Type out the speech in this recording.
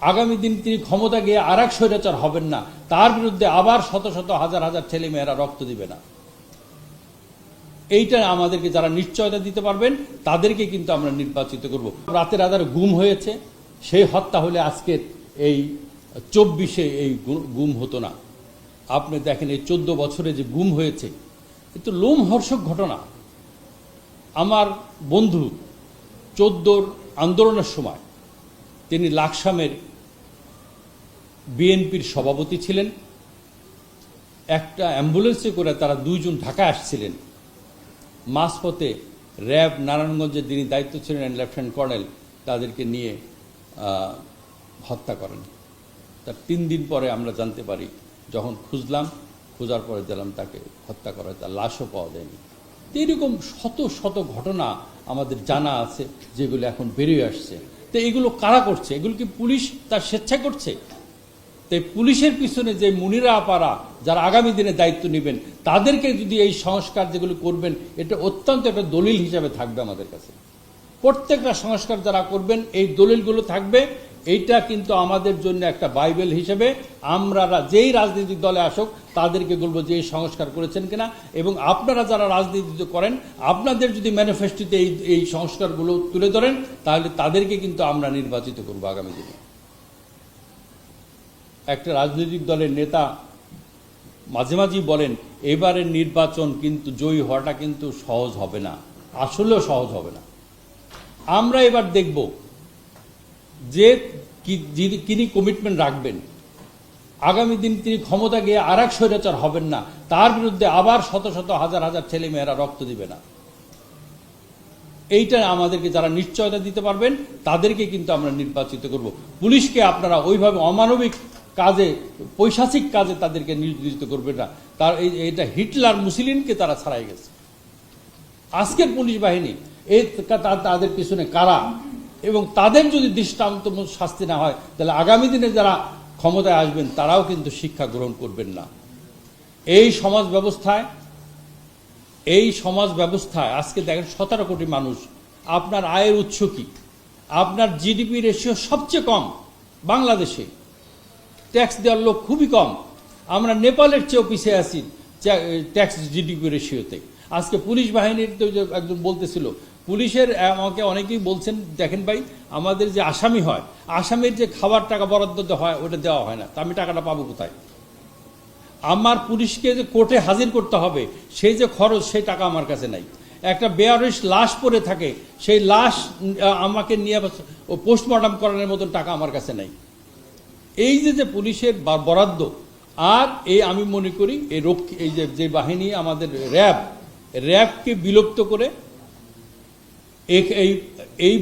আগামী দিন তিনি ক্ষমতা গিয়ে আর এক স্বৈরাচার হবেন না। তার বিরুদ্ধে আবার শত শত হাজার হাজার ছেলে মেয়েরা রক্ত দিবে না। এইটা আমাদেরকে যারা নিশ্চয়তা দিতে পারবেন, তাদেরকে কিন্তু আমরা নির্বাচিত করব। রাতের আধারে গুম হয়েছে সেই হত্যা হলে আজকে এই চব্বিশে এই গুম হতো না। আপনি দেখেন এই চোদ্দ বছরে যে গুম হয়েছে, এ তো লোমহর্ষক ঘটনা। আমার বন্ধু চোদ্দোর আন্দোলনের সময় তিনি লাকসামের বিএনপির সভাপতি ছিলেন। একটা অ্যাম্বুলেন্সে করে তারা দুইজন ঢাকা আসছিলেন। মাঝপথে র্যাব নারায়ণগঞ্জে যিনি দায়িত্ব ছিলেন লেফটেন্যান্ট কর্নেল তাদেরকে নিয়ে হত্যা করেন। তার তিন দিন পরে আমরা জানতে পারি, যখন খুঁজলাম, খোঁজার পরে দিলাম তাকে হত্যা করা তার লাশও পাওয়া যায়নি। তো এরকম শত শত ঘটনা আমাদের জানা আছে, যেগুলো এখন বেরিয়ে আসছে। তো এগুলো কারা করছে? এগুলো কি পুলিশ তার স্বেচ্ছা করছে? তাই পুলিশের পিছনে যে মুনিরা আপারা যারা আগামী দিনে দায়িত্ব নেবেন, তাদেরকে যদি এই সংস্কার যেগুলো করবেন, এটা অত্যন্ত একটা দলিল হিসাবে থাকবে আমাদের কাছে। প্রত্যেকটা সংস্কার যারা করবেন, এই দলিলগুলো থাকবে এইটা কিন্তু আমাদের জন্য একটা বাইবেল হিসেবে আমরা যেই রাজনৈতিক দলে আসুক, তাদেরকে বলব যে এই সংস্কার করেছেন কিনা। এবং আপনারা যারা রাজনীতিতে করেন, আপনাদের যদি ম্যানিফেস্টোতে এই এই সংস্কারগুলো তুলে ধরেন, তাহলে তাদেরকে কিন্তু আমরা নির্বাচিত করব আগামী দিনে। একটা রাজনৈতিক দলের নেতা মাঝে মাঝেই বলেন, এবারের নির্বাচন কিন্তু জয়ী হওয়াটা কিন্তু সহজ হবে না। আসলেও সহজ হবে না। আমরা এবার দেখব যে তিনি কমিটমেন্ট রাখবেন, আগামী দিন তিনি ক্ষমতা গিয়ে আর এক স্বৈরাচার হবেন না, তার বিরুদ্ধে আবার শত শত হাজার হাজার ছেলে মেয়েরা রক্ত দিবে না। এইটা আমাদেরকে যারা নিশ্চয়তা দিতে পারবেন, তাদেরকে কিন্তু আমরা নির্বাচিত করব। পুলিশকে আপনারা ওইভাবে অমানবিক কাজে, পৈশাচিক কাজে তাদেরকে নিয়োজিত করবেন না। তার এই এটা হিটলার মুসলিনকে তারা ছাড়াই গেছে। আজকের পুলিশ বাহিনী তা- তাদের পিছনে কারা? এবং তাদের যদি দৃষ্টান্ত শাস্তি না হয়, তাহলে আগামী দিনে যারা ক্ষমতায় আসবেন, তারাও কিন্তু শিক্ষা গ্রহণ করবেন না। এই সমাজ ব্যবস্থায়, এই সমাজ ব্যবস্থায় আজকে দেখেন সতেরো কোটি মানুষ, আপনার আয়ের উৎস কি? আপনার জিডিপি রেশিও সবচেয়ে কম বাংলাদেশে। ট্যাক্স দেওয়ার লোক খুবই কম। আমরা নেপালের চেয়েও পিছিয়ে আছি ট্যাক্স জিডিপি রেশিওতে আজকে পুলিশ বাহিনীর তো একজন বলতেছিল পুলিশের আমাকে অনেকেই বলছেন, দেখেন ভাই, আমাদের যে আসামি হয়, আসামির যে খাবার টাকা বরাদ্দ হয়, ওটা দেওয়া হয় না। তা আমি টাকাটা পাবো কোথায়? আমার পুলিশকে যে কোর্টে হাজির করতে হবে সেই যে খরচ সেই টাকা আমার কাছে নাই। একটা বেয়ারিশ লাশ পড়ে থাকে, সেই লাশ আমাকে নিয়ে পোস্টমর্টম করানোর মতন টাকা আমার কাছে নাই। এই যে যে পুলিশের বরাদ্দ, আর এই আমি মনে করি, এই রক্ষী এই যে যে বাহিনী আমাদের র্যাব, র্যাবকে বিলুপ্ত করে এই এই